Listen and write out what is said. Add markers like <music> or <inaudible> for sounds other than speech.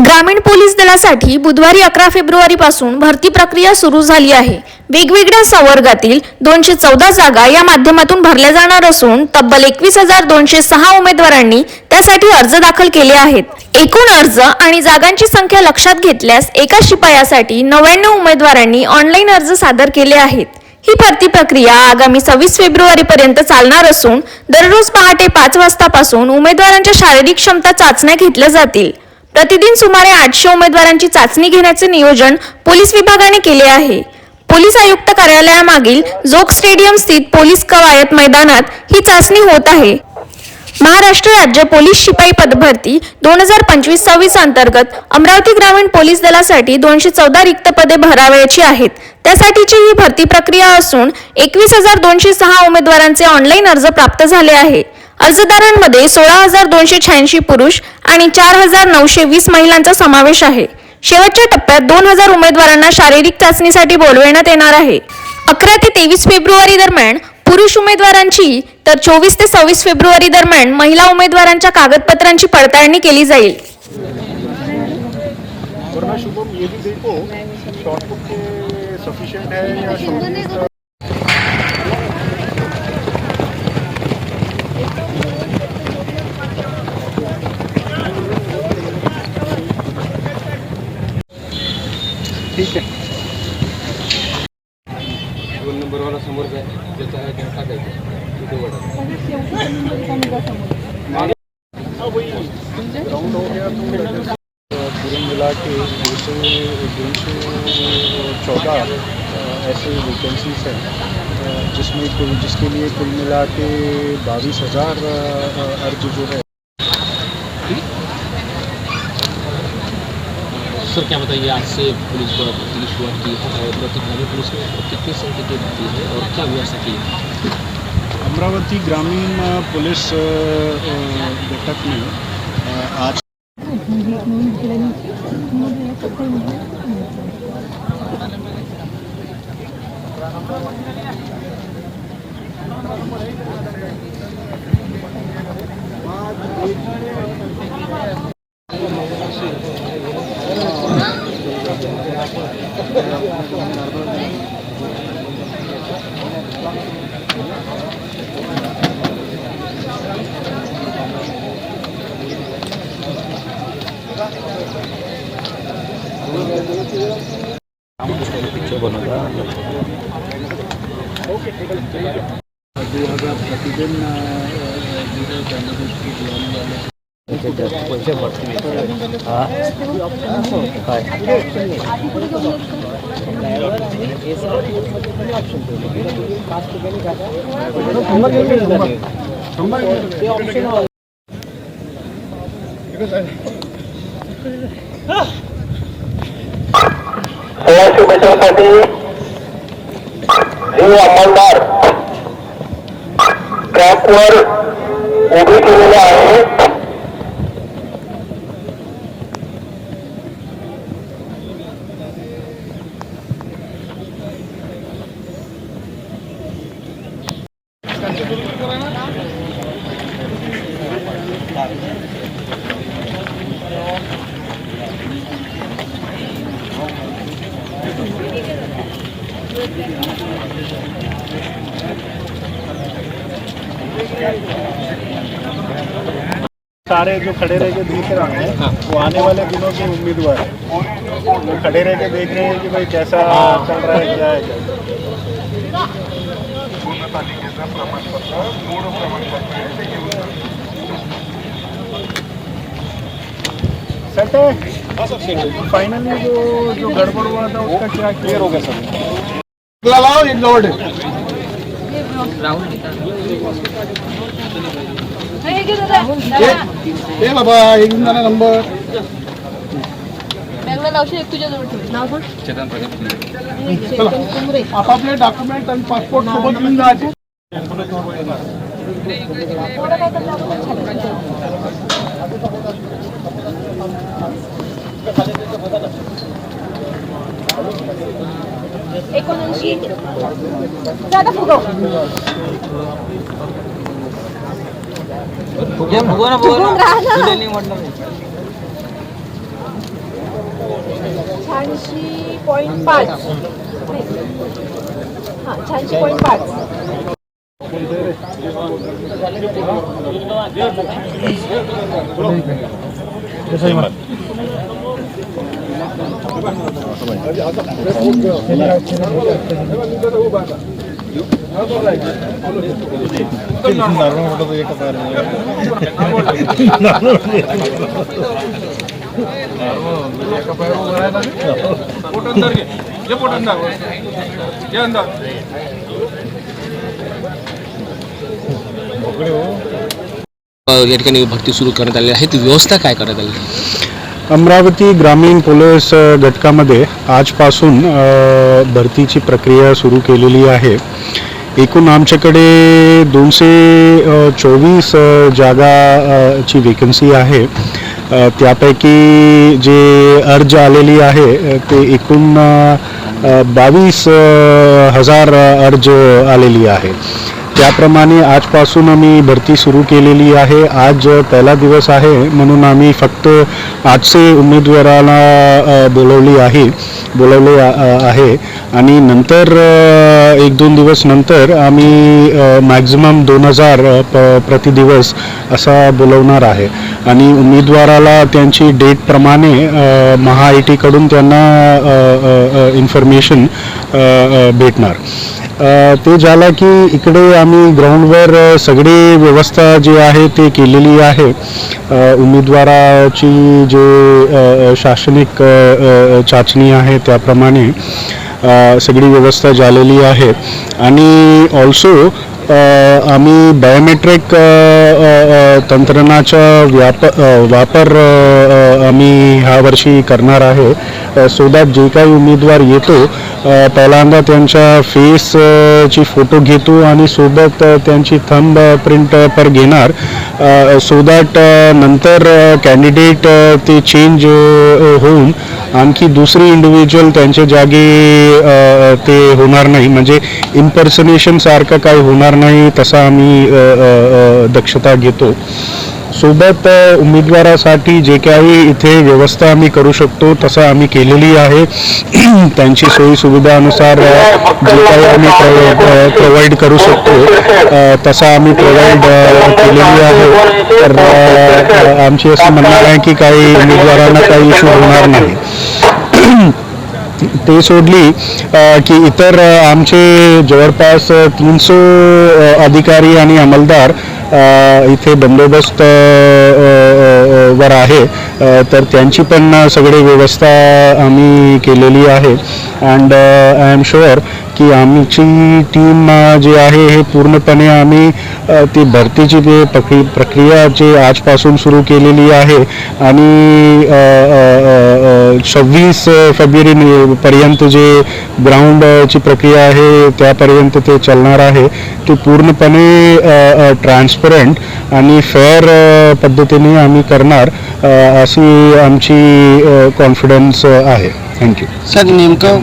ग्रामीण पोलीस दलासाठी बुधवारी अकरा फेब्रुवारीपासून भरती प्रक्रिया सुरू झाली आहे. वेगवेगळ्या संवर्गातील दोनशे चौदा जागा या माध्यमातून भरल्या जाणार असून तब्बल एकवीस हजार दोनशे सहा उमेदवारांनी त्यासाठी अर्ज दाखल केले आहेत. एकूण अर्ज आणि जागांची संख्या लक्षात घेतल्यास एका शिपायासाठी नव्याण्णव उमेदवारांनी ऑनलाईन अर्ज सादर केले आहेत. ही भरती प्रक्रिया आगामी सव्वीस फेब्रुवारी पर्यंत चालणार असून दररोज पहाटे पाच वाजतापासून उमेदवारांच्या शारीरिक क्षमता चाचण्या घेतल्या जातील. प्रतिदिन सुमारे आठशे उमेदवारांची चाचणी घेण्याचे नियोजन पोलीस विभागाने केले आहे. पोलीस आयुक्त कार्यालयामागील जोग स्टेडियम स्थित पोलीस कवायत मैदानात ही चाचणी होत आहे. महाराष्ट्र राज्य पोलीस शिपाई पदभरती दोन हजार पंचवीस सव्वीस अंतर्गत अमरावती ग्रामीण पोलीस दलासाठी दोनशे चौदा रिक्त पदे भरावयाची आहेत. त्यासाठीची ही भरती प्रक्रिया असून एकवीस हजार दोनशे सहा उमेदवारांचे ऑनलाईन अर्ज प्राप्त झाले आहे. अर्जदारांमध्ये सोळा हजार दोनशे शहाऐंशी पुरुष आणि चार हजार नऊशे वीस महिलांचा समावेश आहे. शेवटच्या टप्प्यात दोन हजार उमेदवारांना शारीरिक चाचणीसाठी बोलविण्यात येणार आहे. अकरा ते तेवीस फेब्रुवारी दरम्यान पुरुष उमेदवारांची तर चोवीस ते सव्वीस फेब्रुवारी दरम्यान महिला उमेदवारांच्या कागदपत्रांची पडताळणी केली जाईल. शुभम ये भी देखो. के सफिशिएंट है या शॉर्ट दोन नंबरवाला समोर काय त्याचा आहे त्या टाकायचं. तिथे वडा. दो सौ चौदह ऐसे वैकेंसीज हैं जिसमें कुल जिसके लिए कुल मिला के बाईस हज़ार अर्ज़ जो है सर क्या बताइए आज से पुलिस भर्ती की शुरुआत की है और ग्रामीण पुलिस में कितनी संख्या की भर्ती है और क्या व्यवस्था की है अमरावती ग्रामीण पुलिस घटक में अ, आज दो हज़ार प्रतिदिन अ, अ, जो है कैंडिडेट को बुलाने वाले या शुभेच्छासाठी हे अंमलदार ट्रॅकवर उभे केलेले सारे जो खड़े रह के देख रहे हैं वो आने वाले दिनों के उम्मीदवार हैं। वो खड़े रह के देख रहे हैं कि भाई कैसा चल रहा है क्या है क्या सेट है फाइनली जो जो गड़बड़ हुआ था उसका क्या क्लियर हो गया सब लाओ एक लोड ए बाबा एक जाणार नंबर. चला आपापले डॉक्युमेंट आणि पासपोर्ट सोबत घेऊन जायचे. एकोणऐंशी. दादा फुगव. फुगवून राहा ना शहाऐंशी पॉईंट पाच. हां शहाऐंशी पॉईंट पाच. अ, या ठिकाणी भरती सुरू करण्यात आली आहे ती व्यवस्था काय करण्यात आली आहे? अमरावती ग्रामीण पोलीस घटकामध्ये आजपासून भरतीची प्रक्रिया सुरू केलेली आहे एकूण आमच्याकडे दोनशे चोवीस जागाची जागा ची वेकन्सी आहे त्यापैकी जे अर्ज आलेली आहे ते एकूण बावीस हजार अर्ज आलेली आहे. त्याप्रमाणे आजपासून आम्ही भरती सुरू केलेली आहे. आज पहिला दिवस आहे म्हणून आम्ही फक्त आठशे उमेदवाराला बोलवली आहे बोलवले आहे. आणि नंतर एक दोन दिवस नंतर आम्ही मॅक्झिमम दोन हजार प प्रतिदिवस असा बोलवणार आहे. आणि उमेदवाराला त्यांची डेटप्रमाणे महा आय टीकडून त्यांना इन्फॉर्मेशन भेटणार. ते झालं की इकडे आम्ही ग्राउंडवर सगळी व्यवस्था जी आहे ते केलेली आहे. उमेदवाराची जे शासनिक चाचणी आहे त्याप्रमाणे सगळी व्यवस्था झालेली आहे. आणि ऑल्सो आम्ही बायोमेट्रिक तंत्रज्ञानाचा व्याप वापर आम्ही ह्या वर्षी करणार आहे. सो दॅट जे काही उमेदवार येतो पहिल्यांदा त्यांच्या फेसची फोटो घेतो आणि सोबत त्यांची थंब प्रिंट पर घेणार. सो दॅट नंतर कॅन्डिडेट ते चेंज होऊन आणखी दुसरी इंडिव्हिज्युअल त्यांच्या जागी ते होणार नाही. म्हणजे इम्पर्सनेशनसारखं काही होणार नाही तसा आम्ही दक्षता घेतो. सोबत उमेदवारासाठी जे काही इथे व्यवस्था आम्ही करू शकतो तसं आम्ही केलेली आहे. <clears throat> त्यांची सोयीसुविधानुसार जे काही आम्ही प्रोव्हाइड करू शकतो तसा तसं आम्ही प्रोव्हाइड केलेली आहे. तर आमची असं म्हणणं आहे की काही उमेदवारांना काही इश्यू होणार नाही. <clears throat> ते सोडली की इतर आमचे जवळपास तीनशे अधिकारी आणि अंमलदार इथे बंदोबस्त वर आहे. तर त्यांची पण सगळी व्यवस्था आम्ही केलेली आहे. अँड आय एम शुअर की आमची टीम जी आहे हे पूर्णपणे आम्ही ती भरतीची जे प्रक्रि प्रक्रिया जे आजपासून सुरू केलेली आहे आणि सव्वीस फेब्रुवारी पर्यंत जे ग्राउंडची प्रक्रिया आहे त्यापर्यंत ते चालणार आहे. ते पूर्णपणे ट्रान्सपरंट आणि फेअर पद्धतीने आम्ही करणार अशी आमची कॉन्फिडन्स आहे. थँक्यू सर नेमकं